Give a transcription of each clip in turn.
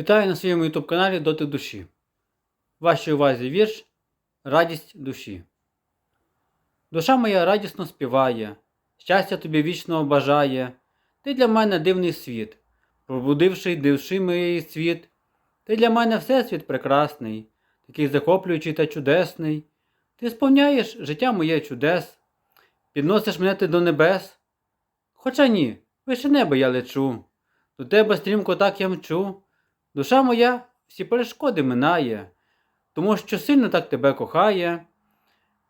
Вітаю на своєму YouTube каналі Доти душі. Вашій увазі вірш Радість душі. Душа моя радісно співає, щастя тобі вічного бажає. Ти для мене дивний світ, пробудивши душі моєї світ. Ти для мене всесвіт прекрасний, такий захоплюючий та чудесний. Ти сповняєш життя моє чудес, підносиш мене ти до небес. Хоча ні, вище небо я лечу, до тебе стрімко так я мчу. Душа моя всі перешкоди минає, тому що сильно так тебе кохає.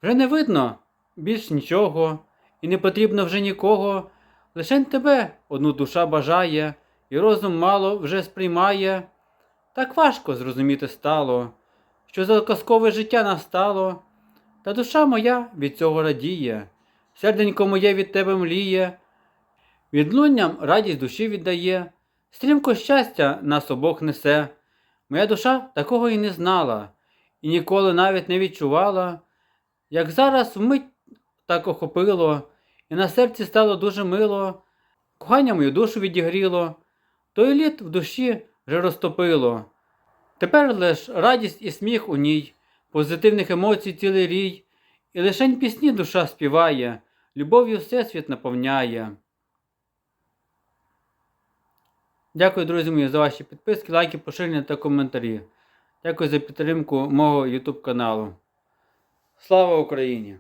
Вже не видно більш нічого, і не потрібно вже нікого. Лишень тебе одну душа бажає, і розум мало вже сприймає. Так важко зрозуміти стало, що за казкове життя настало, та душа моя від цього радіє, серденько моє від тебе мліє, відлунням радість душі віддає. Стрімко щастя нас обох несе. Моя душа такого і не знала, і ніколи навіть не відчувала, як зараз вмить так охопило, і на серці стало дуже мило, кохання мою душу відігріло, той літ в душі вже розтопило. Тепер лиш радість і сміх у ній, позитивних емоцій цілий рій, і лишень пісні душа співає, любов'ю всесвіт наповняє. Дякую, друзі мої, за ваші підписки, лайки, поширення та коментарі. Дякую за підтримку мого YouTube каналу. Слава Україні!